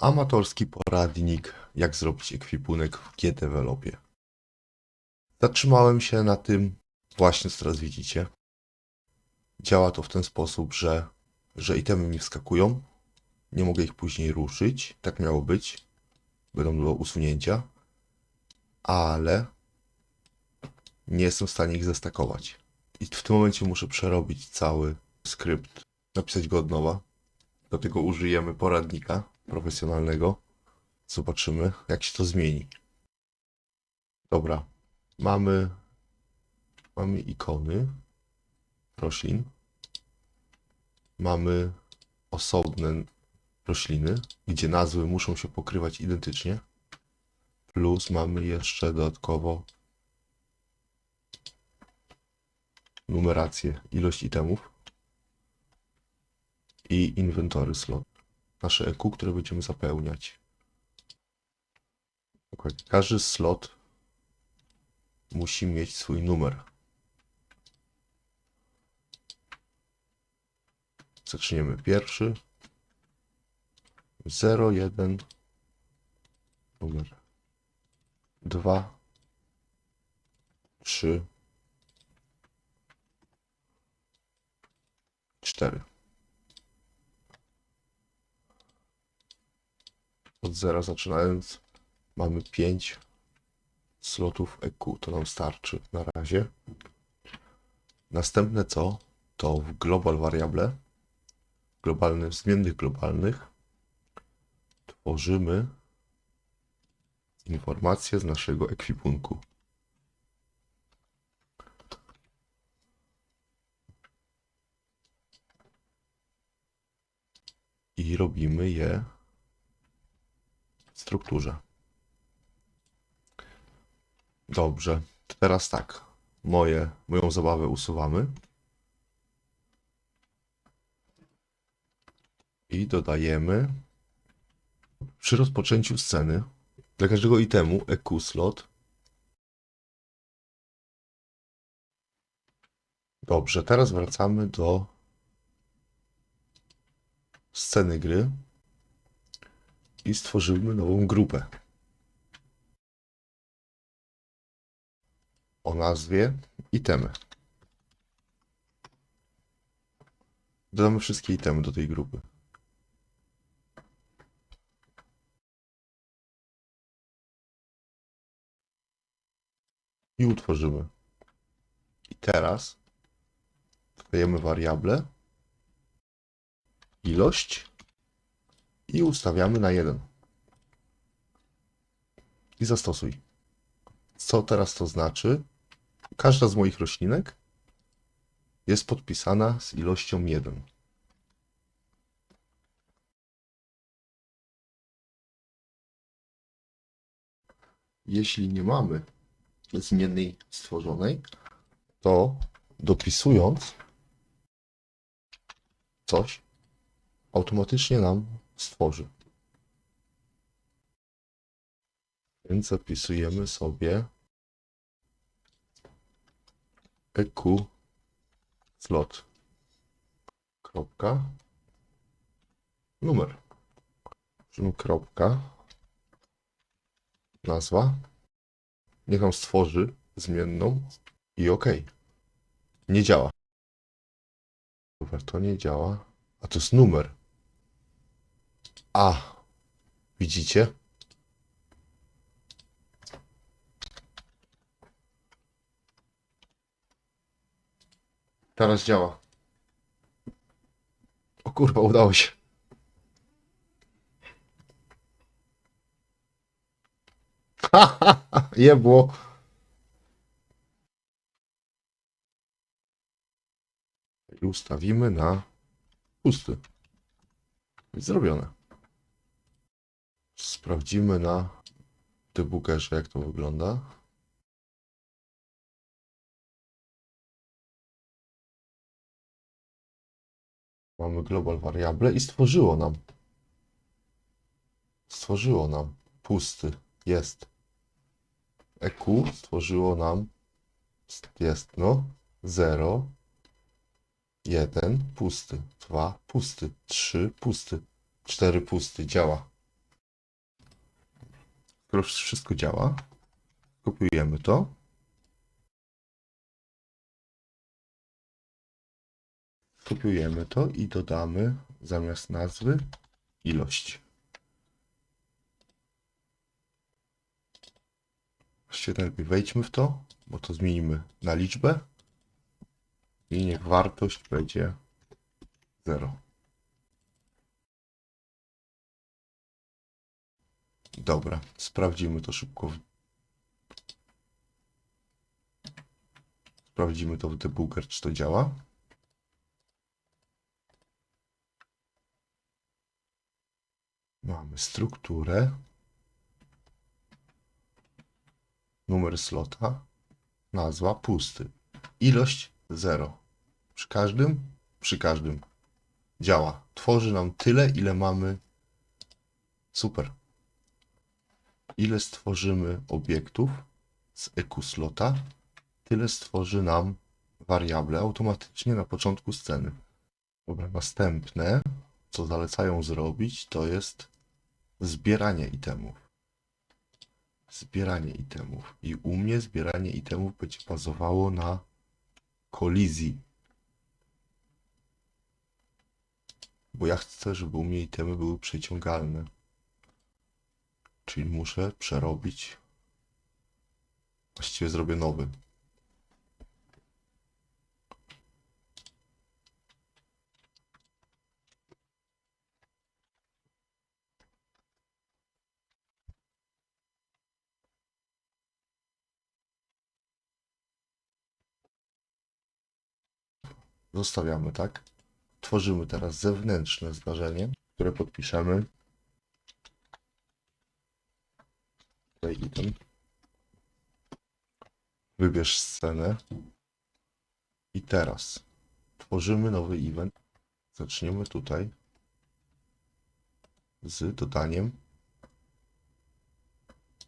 Amatorski poradnik, jak zrobić ekwipunek w G-Developie. Zatrzymałem się na tym właśnie, co teraz widzicie. Działa to w ten sposób, że, że itemy mi wskakują. Nie mogę ich później ruszyć. Tak miało być. Będą do usunięcia. Ale nie jestem w stanie ich zestakować. I w tym momencie muszę przerobić cały skrypt, napisać go od nowa. Do tego użyjemy poradnika profesjonalnego. Zobaczymy, jak się to zmieni. Dobra, mamy, mamy ikony roślin. Mamy osobne rośliny, gdzie nazwy muszą się pokrywać identycznie. Plus mamy jeszcze dodatkowo numerację, ilość itemów i inwentory slot. Nasze EQ, które będziemy zapełniać. Każdy slot musi mieć swój numer. Zaczniemy pierwszy. 0, 1, numer 2, 3, 4. Od zera zaczynając mamy 5 slotów EQ. To nam starczy na razie. Następne co? To w global variable, globalnych, zmiennych globalnych tworzymy informacje z naszego ekwipunku. I robimy je strukturze. Dobrze, teraz tak. Moje, moją zabawę usuwamy. I dodajemy przy rozpoczęciu sceny dla każdego itemu EQ slot. Dobrze, teraz wracamy do sceny gry i stworzymy nową grupę o nazwie itemy. Dodamy wszystkie itemy do tej grupy. I utworzymy. I teraz dodajemy wariable ilość i ustawiamy na 1. I zastosuj. Co teraz to znaczy? Każda z moich roślinek jest podpisana z ilością 1. Jeśli nie mamy zmiennej stworzonej, to dopisując coś, automatycznie nam stworzy. Więc zapisujemy sobie EQ slot kropka numer kropka nazwa niech nam stworzy zmienną i OK. Nie działa. To nie działa. A to jest numer. A. Widzicie? Teraz działa. O kurwa, udało się. Jebło. I ustawimy na pusty. Zrobione. Sprawdzimy na debugerze, jak to wygląda. Mamy global variable i stworzyło nam. Stworzyło nam pusty. Jest. EQ stworzyło nam. Jest, no. 0. 1 pusty. 2 pusty. 3 pusty. 4 pusty. Działa. Skoro wszystko działa, kopiujemy to. Kopiujemy to i dodamy zamiast nazwy ilość. Właściwie najlepiej wejdźmy w to, bo to zmienimy na liczbę i niech wartość będzie 0. Dobra, sprawdzimy to szybko. Sprawdzimy to w debugger, czy to działa. Mamy strukturę. Numer slota. Nazwa pusty. Ilość 0. Przy każdym? Przy każdym. Działa. Tworzy nam tyle, ile mamy. Super. Ile stworzymy obiektów z EQ slota, tyle stworzy nam wariable automatycznie na początku sceny. Dobra, następne, co zalecają zrobić, to jest zbieranie itemów. Zbieranie itemów. I u mnie zbieranie itemów będzie bazowało na kolizji. Bo ja chcę, żeby u mnie itemy były przeciągalne. Czyli muszę przerobić. Właściwie zrobię nowy. Zostawiamy tak. Tworzymy teraz zewnętrzne zdarzenie, które podpiszemy. Tutaj item. Wybierz scenę. I teraz tworzymy nowy event. Zaczniemy tutaj z dodaniem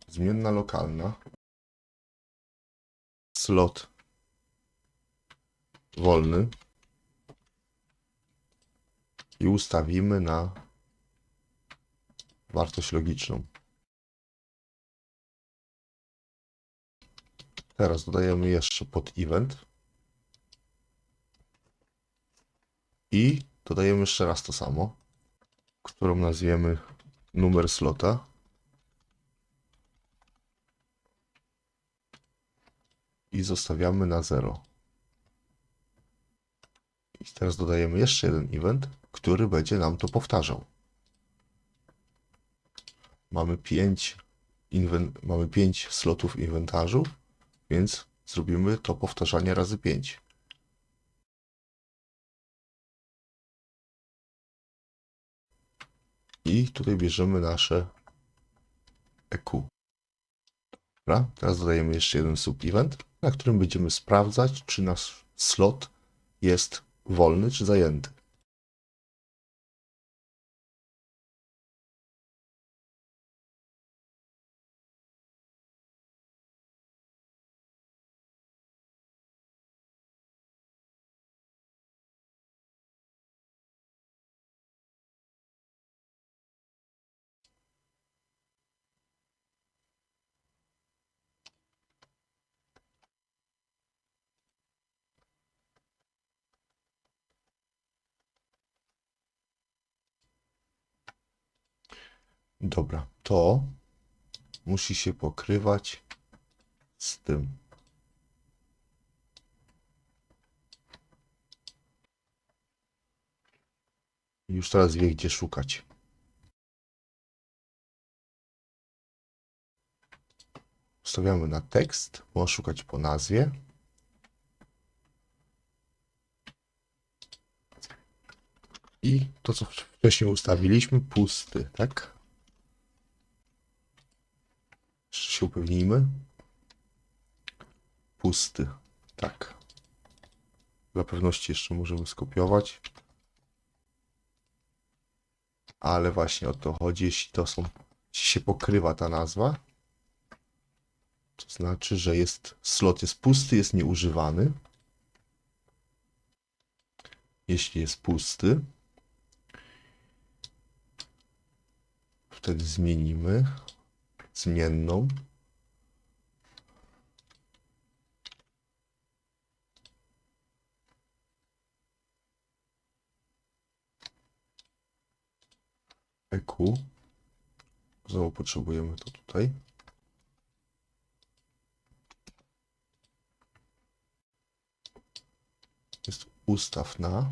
zmienna lokalna slot wolny i ustawimy na wartość logiczną. Teraz dodajemy jeszcze pod event i dodajemy jeszcze raz to samo, którą nazwiemy numer slota. I zostawiamy na 0. I teraz dodajemy jeszcze jeden event, który będzie nam to powtarzał. Mamy 5 mamy 5 slotów inwentarzu, więc zrobimy to powtarzanie razy 5. I tutaj bierzemy nasze EQ. Dobra, teraz dodajemy jeszcze jeden sub-event, na którym będziemy sprawdzać, czy nasz slot jest wolny czy zajęty. Dobra, to musi się pokrywać z tym. Już teraz wie, gdzie szukać. Ustawiamy na tekst, można szukać po nazwie. I to, co wcześniej ustawiliśmy, pusty, tak? Jeszcze się upewnijmy. Pusty, tak. Dla pewności jeszcze możemy skopiować. Ale właśnie o to chodzi, jeśli to są, jeśli się pokrywa ta nazwa, to znaczy, że jest slot jest pusty, jest nieużywany. Jeśli jest pusty, wtedy zmienimy zmienną. EQ. Znowu potrzebujemy to tutaj. Jest ustaw na.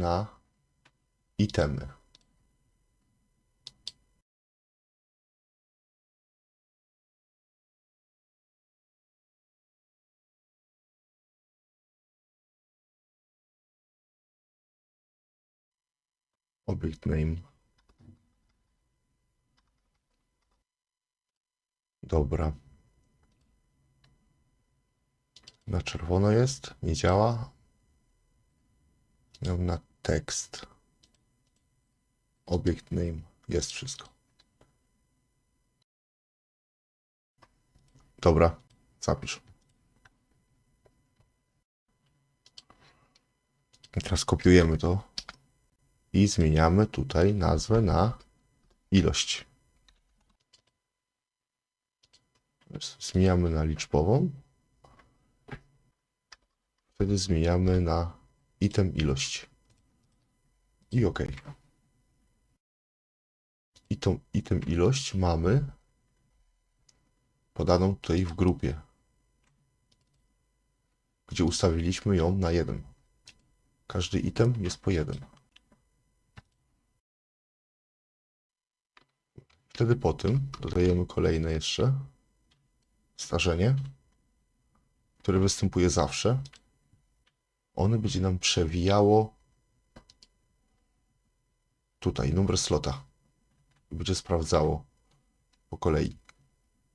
Na itemy. Object name. Dobra. Na czerwono jest, nie działa. Miał na tekst. Object name. Jest wszystko. Dobra, zapisz. I Teraz kopiujemy to i zmieniamy tutaj nazwę na ilość. Zmieniamy na liczbową. Wtedy zmieniamy na item ilość. I OK. I tą item ilość mamy podaną tutaj w grupie, gdzie ustawiliśmy ją na 1. Każdy item jest po 1. Wtedy po tym dodajemy kolejne jeszcze starzenie, które występuje zawsze. Ono będzie nam przewijało tutaj numer slota. I będzie sprawdzało po kolei.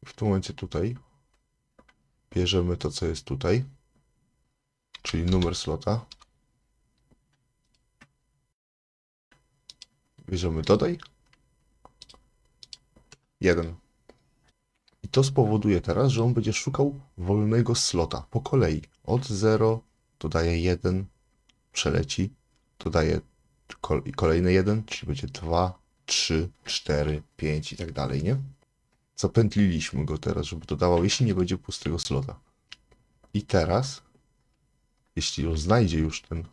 W tym momencie tutaj bierzemy to, co jest tutaj, czyli numer slota. Bierzemy dodaj 1. I to spowoduje teraz, że on będzie szukał wolnego slota po kolei. Od 0 dodaje 1, przeleci, dodaje kol kolejny 1, czyli będzie 2, 3, 4, 5 i tak dalej, nie? Zapętliliśmy go teraz, żeby dodawał, jeśli nie będzie pustego slota. I teraz, jeśli on znajdzie już ten.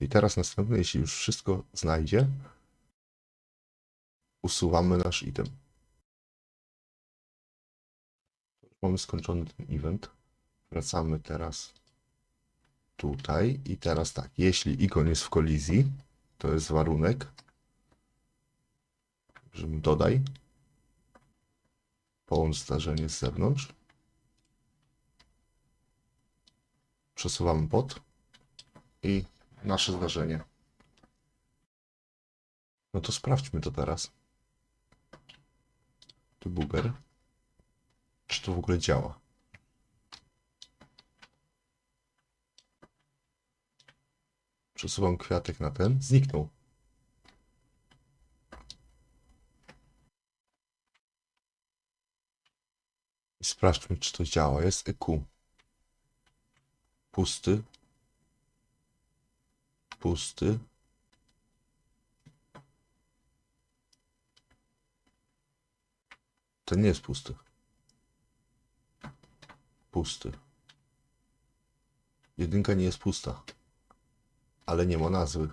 I teraz następny, jeśli już wszystko znajdzie, usuwamy nasz item. Mamy skończony ten event. Wracamy teraz tutaj i teraz tak, jeśli ikon jest w kolizji, to jest warunek, że dodaj, połącz zdarzenie z zewnątrz, przesuwamy pod i nasze zdarzenie. No to sprawdźmy to teraz. Debugger. Czy to w ogóle działa? Przesuwam kwiatek na ten. Zniknął. I sprawdźmy, czy to działa. Jest EQ. Pusty. Pusty. Ten nie jest pusty. Pusty. Jedynka nie jest pusta. Ale nie ma nazwy.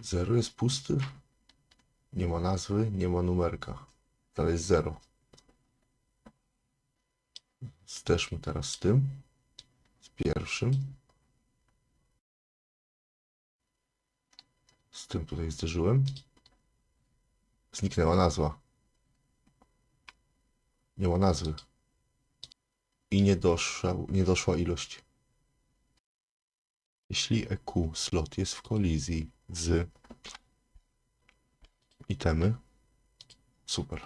Zero jest pusty. Nie ma nazwy, nie ma numerka. Dalej jest zero. Zderzmy teraz z tym. Z pierwszym. Z tym tutaj zderzyłem. Zniknęła nazwa. Nie ma nazwy. I nie doszła, nie doszła ilość. Jeśli EQ slot jest w kolizji z itemy, super.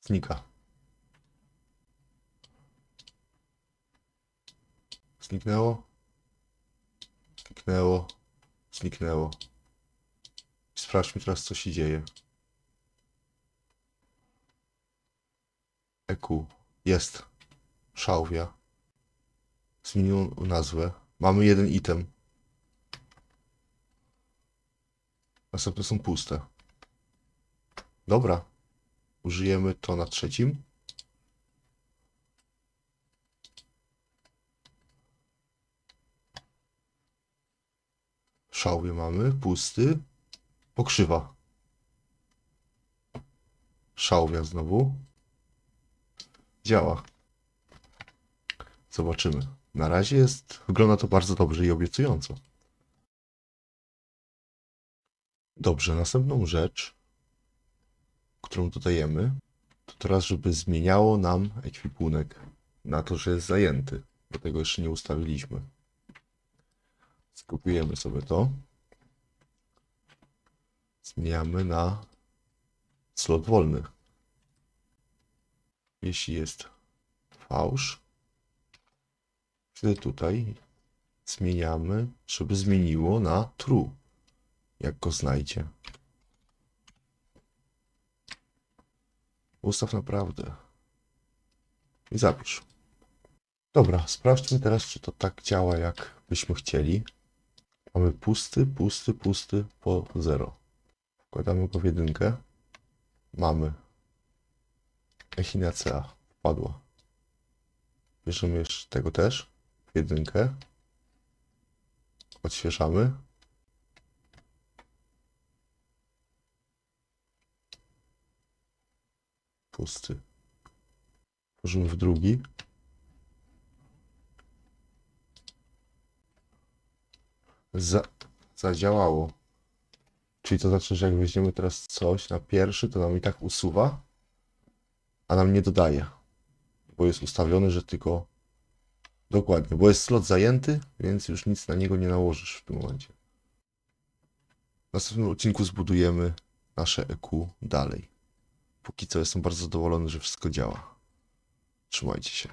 Znika. Zniknęło. Zniknęło. Zniknęło. Sprawdźmy teraz, co się dzieje. EQ. Jest. Szałwia. Zmienił nazwę. Mamy jeden item. Następne są puste. Dobra. Użyjemy to na trzecim. Szałwie mamy. Pusty. Pokrzywa. Szałwia znowu. Działa. Zobaczymy. Na razie jest, wygląda to bardzo dobrze i obiecująco. Dobrze, następną rzecz, którą dodajemy, to teraz, żeby zmieniało nam ekwipunek na to, że jest zajęty. Bo tego jeszcze nie ustawiliśmy. Skopiujemy sobie to. Zmieniamy na slot wolny. Jeśli jest fałsz, wtedy tutaj zmieniamy, żeby zmieniło na true, jak go znajdzie. Ustaw naprawdę. I zapisz. Dobra, sprawdźmy teraz, czy to tak działa, jak byśmy chcieli. Mamy pusty, pusty, pusty po 0. Wkładamy go w jedynkę. Mamy. Echinacea wpadła. Bierzemy jeszcze tego też. W jedynkę. Odświeżamy. Pusty. Włożymy w drugi. Za, zadziałało. Czyli to znaczy, że jak weźmiemy teraz coś na pierwszy, to nam i tak usuwa, a nam nie dodaje. Bo jest ustawiony, że tylko. Dokładnie, bo jest slot zajęty, więc już nic na niego nie nałożysz w tym momencie. W następnym odcinku zbudujemy nasze EQ dalej. Póki co jestem bardzo zadowolony, że wszystko działa. Trzymajcie się.